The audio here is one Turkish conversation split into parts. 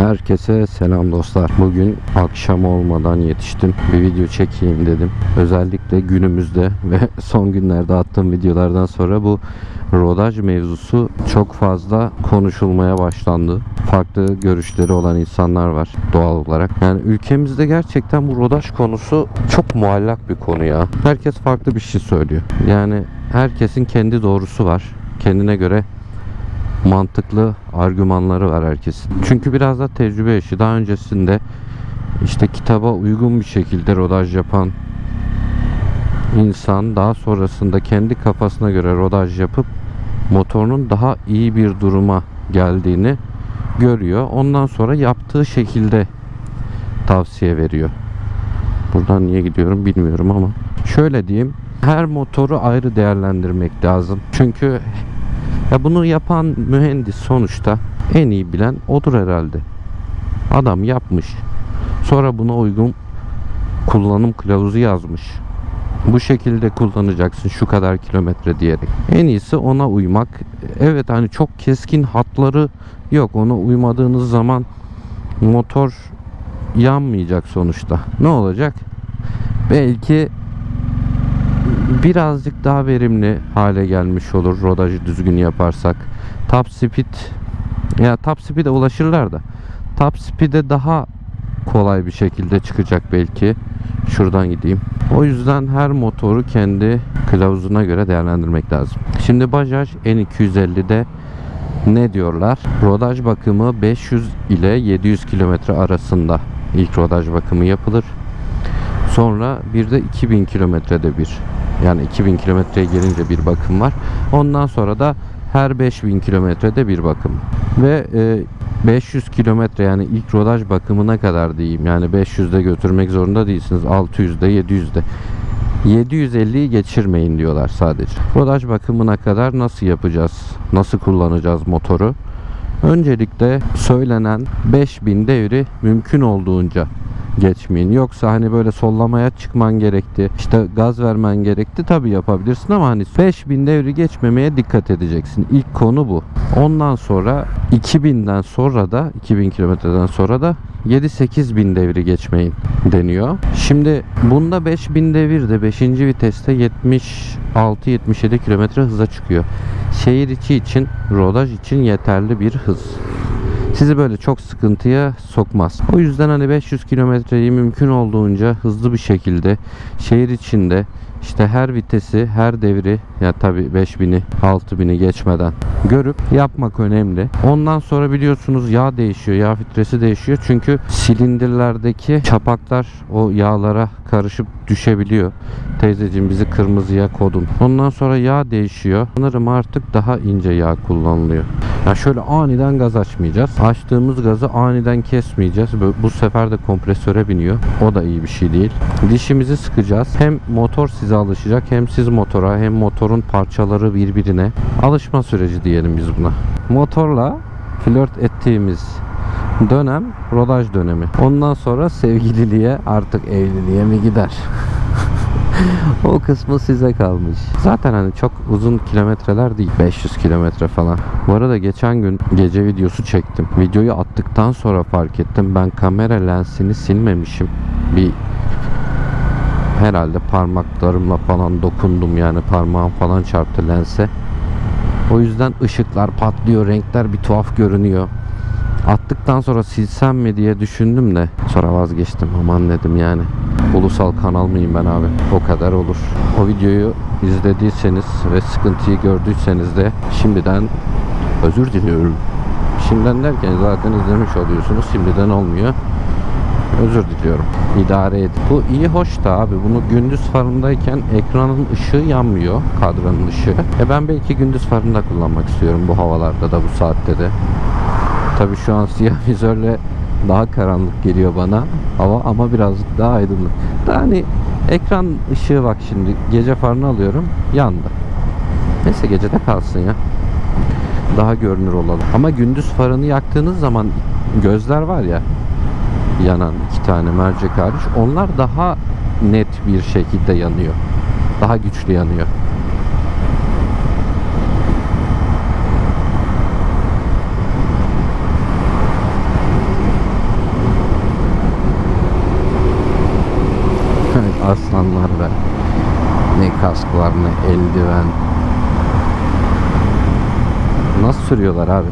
Herkese selam dostlar. Bugün akşam olmadan yetiştim. Bir video çekeyim dedim. Özellikle günümüzde ve son günlerde attığım videolardan sonra bu rodaj mevzusu çok fazla konuşulmaya başlandı. Farklı görüşleri olan insanlar var doğal olarak. Yani ülkemizde gerçekten bu rodaj konusu çok muallak bir konu ya. Herkes farklı bir şey söylüyor. Yani herkesin kendi doğrusu var. Kendine göre mantıklı argümanları var herkesin. Çünkü biraz da tecrübe işi. Daha öncesinde işte kitaba uygun bir şekilde rodaj yapan insan daha sonrasında kendi kafasına göre rodaj yapıp motorunun daha iyi bir duruma geldiğini görüyor. Ondan sonra yaptığı şekilde tavsiye veriyor. Buradan niye gidiyorum bilmiyorum ama şöyle diyeyim her motoru ayrı değerlendirmek lazım. Çünkü ya bunu yapan mühendis sonuçta en iyi bilen odur herhalde. Adam yapmış. Sonra buna uygun kullanım kılavuzu yazmış. Bu şekilde kullanacaksın şu kadar kilometre diyerek. En iyisi ona uymak. Evet hani çok keskin hatları yok. Ona uymadığınız zaman motor yanmayacak sonuçta. Ne olacak? Belki birazcık daha verimli hale gelmiş olur rodajı düzgün yaparsak. Top speed ya top speed'e ulaşırlar da top speed'e daha kolay bir şekilde çıkacak belki. Şuradan gideyim. O yüzden her motoru kendi kılavuzuna göre değerlendirmek lazım. Şimdi Bajaj N250'de ne diyorlar? Rodaj bakımı 500 ile 700 kilometre arasında ilk rodaj bakımı yapılır. Sonra bir de 2000 kilometrede bir yani 2000 kilometreye gelince bir bakım var. Ondan sonra da her 5000 kilometrede bir bakım. Ve e, 500 kilometre yani ilk rodaj bakımına kadar diyeyim. Yani 500'de götürmek zorunda değilsiniz. 600'de 700'de. 750'yi geçirmeyin diyorlar sadece. Rodaj bakımına kadar nasıl yapacağız? Nasıl kullanacağız motoru? Öncelikle söylenen 5000 devri mümkün olduğunca geçmeyin. Yoksa hani böyle sollamaya çıkman gerekti. işte gaz vermen gerekti. Tabi yapabilirsin ama hani 5000 devri geçmemeye dikkat edeceksin. İlk konu bu. Ondan sonra 2000'den sonra da 2000 kilometreden sonra da 7-8 bin devri geçmeyin deniyor. Şimdi bunda 5000 devir de 5. viteste 76-77 kilometre hıza çıkıyor. Şehir içi için, rodaj için yeterli bir hız sizi böyle çok sıkıntıya sokmaz. O yüzden hani 500 kilometreyi mümkün olduğunca hızlı bir şekilde şehir içinde işte her vitesi, her devri ya tabi 5000'i, 6000'i geçmeden görüp yapmak önemli. Ondan sonra biliyorsunuz yağ değişiyor, yağ filtresi değişiyor. Çünkü silindirlerdeki çapaklar o yağlara karışıp düşebiliyor. Teyzeciğim bizi kırmızıya kodun. Ondan sonra yağ değişiyor. Sanırım artık daha ince yağ kullanılıyor. Ya şöyle aniden gaz açmayacağız. Açtığımız gazı aniden kesmeyeceğiz. Bu sefer de kompresöre biniyor. O da iyi bir şey değil. Dişimizi sıkacağız. Hem motor size alışacak hem siz motora hem motorun parçaları birbirine alışma süreci diyelim biz buna. Motorla flört ettiğimiz dönem rodaj dönemi. Ondan sonra sevgililiğe artık evliliğe mi gider? o kısmı size kalmış. Zaten hani çok uzun kilometreler değil. 500 kilometre falan. Bu arada geçen gün gece videosu çektim. Videoyu attıktan sonra fark ettim. Ben kamera lensini silmemişim. Bir herhalde parmaklarımla falan dokundum yani parmağım falan çarptı lense. O yüzden ışıklar patlıyor, renkler bir tuhaf görünüyor. Attıktan sonra silsem mi diye düşündüm de sonra vazgeçtim. Aman dedim yani. Ulusal kanal mıyım ben abi? O kadar olur. O videoyu izlediyseniz ve sıkıntıyı gördüyseniz de şimdiden özür diliyorum. Şimdiden derken zaten izlemiş oluyorsunuz. Şimdiden olmuyor. Özür diliyorum. İdare edin. Bu iyi hoş da abi. Bunu gündüz farındayken ekranın ışığı yanmıyor. Kadranın ışığı. E ben belki gündüz farında kullanmak istiyorum bu havalarda da bu saatte de. Tabi şu an siyah vizörle daha karanlık geliyor bana hava ama birazcık daha aydınlık. Da hani ekran ışığı bak şimdi gece farını alıyorum yandı. Neyse gecede kalsın ya. Daha görünür olalım. Ama gündüz farını yaktığınız zaman gözler var ya yanan iki tane mercek hariç. Onlar daha net bir şekilde yanıyor. Daha güçlü yanıyor. Aslanlar ve ne kask ne eldiven. Nasıl sürüyorlar abi?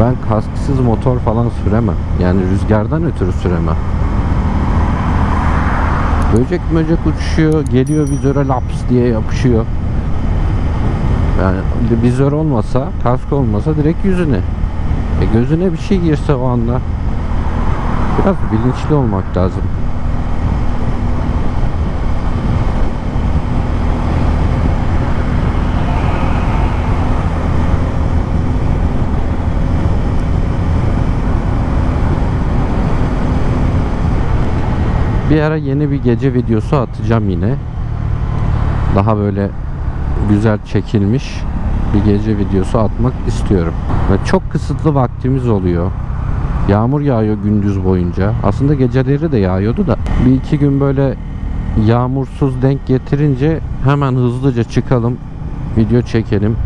Ben kasksız motor falan süremem. Yani rüzgardan ötürü süremem. Böcek möcek uçuşuyor, geliyor vizöre laps diye yapışıyor. Yani vizör olmasa, kask olmasa direkt yüzüne. E gözüne bir şey girse o anda biraz bilinçli olmak lazım. Bir ara yeni bir gece videosu atacağım yine. Daha böyle güzel çekilmiş bir gece videosu atmak istiyorum. Ve çok kısıtlı vaktimiz oluyor. Yağmur yağıyor gündüz boyunca. Aslında geceleri de yağıyordu da bir iki gün böyle yağmursuz denk getirince hemen hızlıca çıkalım, video çekelim.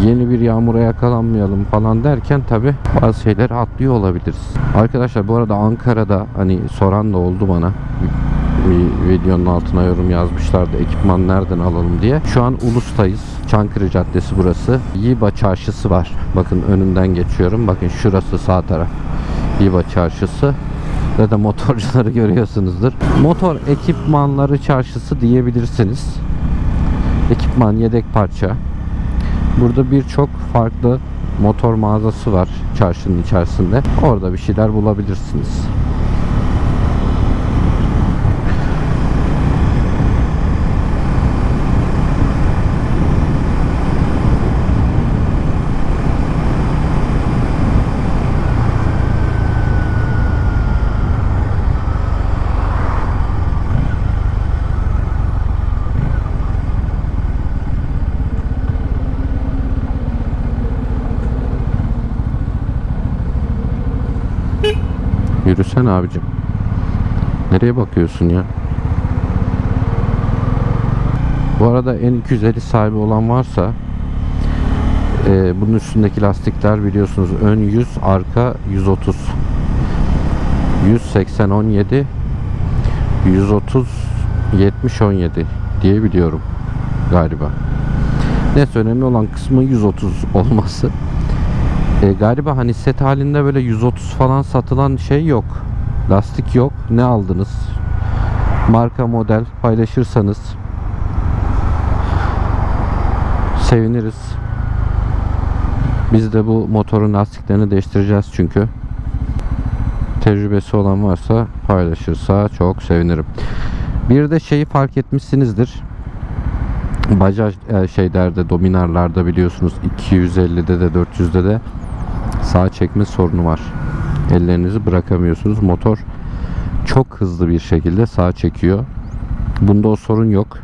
Yeni bir yağmura yakalanmayalım falan derken tabi bazı şeyleri atlıyor olabiliriz. Arkadaşlar bu arada Ankara'da hani soran da oldu bana bir videonun altına yorum yazmışlardı ekipman nereden alalım diye. Şu an Ulus'tayız. Çankırı Caddesi burası. Yiba Çarşısı var. Bakın önünden geçiyorum. Bakın şurası sağ taraf. Yiba Çarşısı. Zaten motorcuları görüyorsunuzdur. Motor ekipmanları çarşısı diyebilirsiniz. Ekipman, yedek parça. Burada birçok farklı motor mağazası var çarşının içerisinde. Orada bir şeyler bulabilirsiniz. Yürüsene abicim. Nereye bakıyorsun ya? Bu arada en 250 sahibi olan varsa e, bunun üstündeki lastikler biliyorsunuz ön 100 arka 130 180 17 130 70 17 diye biliyorum galiba. Neyse önemli olan kısmı 130 olması. E, galiba hani set halinde böyle 130 falan satılan şey yok. Lastik yok. Ne aldınız? Marka model paylaşırsanız seviniriz. Biz de bu motorun lastiklerini değiştireceğiz çünkü. Tecrübesi olan varsa paylaşırsa çok sevinirim. Bir de şeyi fark etmişsinizdir. Bajaj e, şeylerde, dominarlarda biliyorsunuz 250'de de 400'de de sağ çekme sorunu var. Ellerinizi bırakamıyorsunuz. Motor çok hızlı bir şekilde sağ çekiyor. Bunda o sorun yok.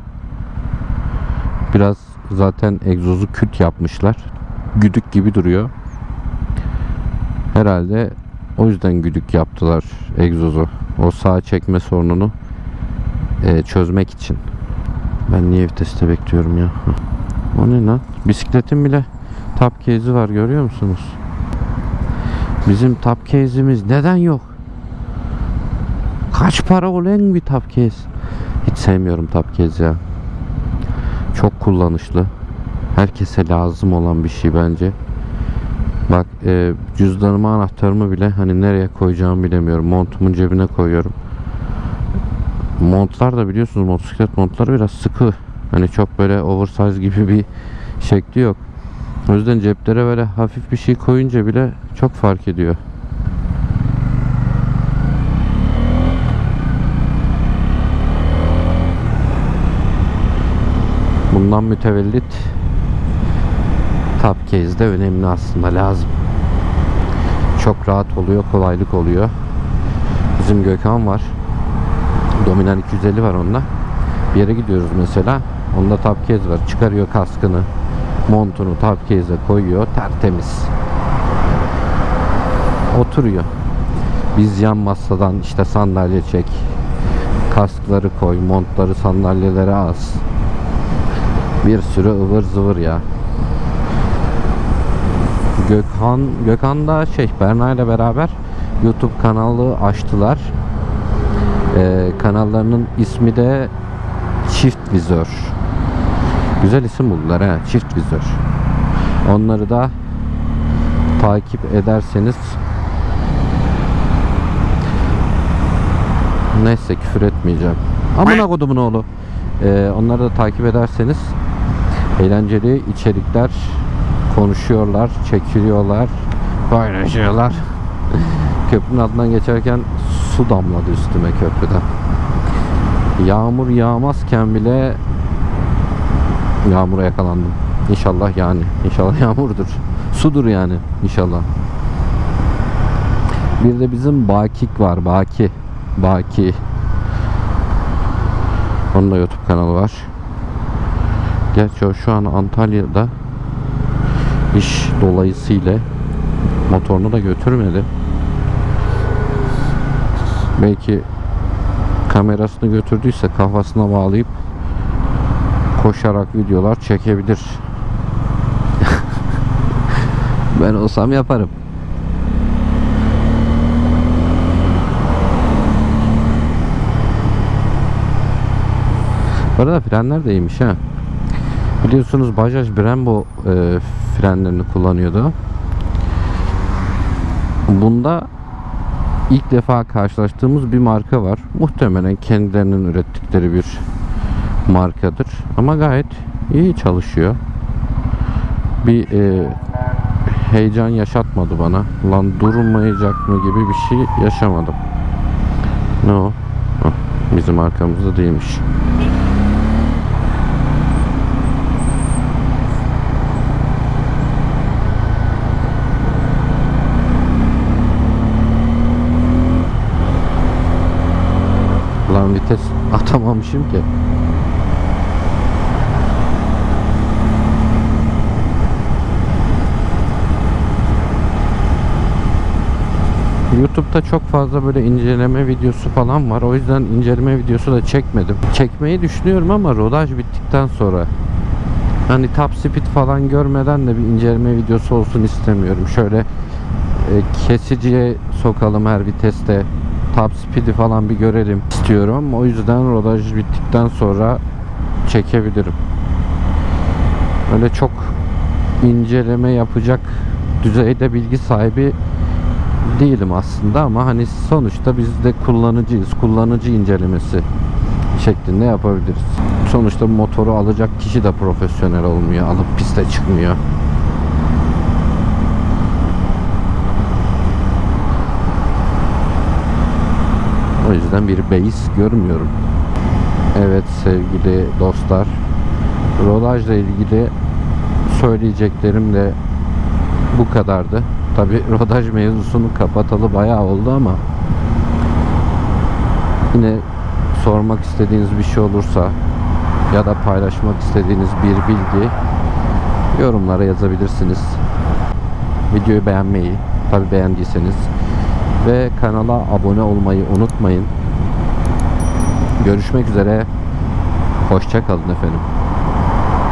Biraz zaten egzozu küt yapmışlar. Güdük gibi duruyor. Herhalde o yüzden güdük yaptılar egzozu. O sağ çekme sorununu e, çözmek için. Ben niye viteste bekliyorum ya? O ne lan? Bisikletin bile top case'i var görüyor musunuz? Bizim top case'imiz neden yok? Kaç para olan bir top case? Hiç sevmiyorum top case ya. Çok kullanışlı. Herkese lazım olan bir şey bence. Bak e, cüzdanımı anahtarımı bile hani nereye koyacağımı bilemiyorum. Montumun cebine koyuyorum. Montlar da biliyorsunuz motosiklet montları biraz sıkı. Hani çok böyle oversize gibi bir şekli yok. O yüzden ceplere böyle hafif bir şey koyunca bile çok fark ediyor. Bundan mütevellit top case de önemli aslında lazım. Çok rahat oluyor, kolaylık oluyor. Bizim Gökhan var. Dominar 250 var onda. Bir yere gidiyoruz mesela. Onda top case var. Çıkarıyor kaskını, montunu case'e koyuyor. Tertemiz. Oturuyor. Biz yan masadan işte sandalye çek. Kaskları koy, montları sandalyelere as. Bir sürü ıvır zıvır ya. Gökhan Gökhan da şey Berna ile beraber YouTube kanalı açtılar. Ee, kanallarının ismi de Çift Vizör. Güzel isim buldular ha. Çift Vizör. Onları da takip ederseniz Neyse küfür etmeyeceğim. Amına kodumun oğlu. Ee, onları da takip ederseniz eğlenceli içerikler konuşuyorlar, çekiliyorlar, paylaşıyorlar. Köprünün altından geçerken su damladı üstüme köprüden. Yağmur yağmazken bile yağmura yakalandım. İnşallah yani. İnşallah yağmurdur. Sudur yani. İnşallah. Bir de bizim Bakik var. Baki. Baki. Onun da YouTube kanalı var. Gerçi o şu an Antalya'da iş dolayısıyla motorunu da götürmedi. Belki kamerasını götürdüyse kafasına bağlayıp koşarak videolar çekebilir. ben olsam yaparım. Bu arada frenler de iyiymiş ha. Biliyorsunuz Bajaj Brembo e, frenlerini kullanıyordu. Bunda ilk defa karşılaştığımız bir marka var. Muhtemelen kendilerinin ürettikleri bir markadır. Ama gayet iyi çalışıyor. Bir e, heyecan yaşatmadı bana. Lan durmayacak mı gibi bir şey yaşamadım. Ne o? Bizim arkamızda değilmiş. Lan vites atamamışım ki. YouTube'da çok fazla böyle inceleme videosu falan var. O yüzden inceleme videosu da çekmedim. Çekmeyi düşünüyorum ama rodaj bittikten sonra. Hani top speed falan görmeden de bir inceleme videosu olsun istemiyorum. Şöyle e, kesiciye sokalım her viteste. Top speed'i falan bir görelim istiyorum. O yüzden rodaj bittikten sonra çekebilirim. Öyle çok inceleme yapacak düzeyde bilgi sahibi değilim aslında ama hani sonuçta biz de kullanıcıyız. Kullanıcı incelemesi şeklinde yapabiliriz. Sonuçta motoru alacak kişi de profesyonel olmuyor. Alıp piste çıkmıyor. O yüzden bir beis görmüyorum. Evet sevgili dostlar. Rodajla ilgili söyleyeceklerim de bu kadardı. Tabi rodaj mevzusunu kapatalı bayağı oldu ama yine sormak istediğiniz bir şey olursa ya da paylaşmak istediğiniz bir bilgi yorumlara yazabilirsiniz. Videoyu beğenmeyi tabi beğendiyseniz ve kanala abone olmayı unutmayın. Görüşmek üzere. Hoşça kalın efendim.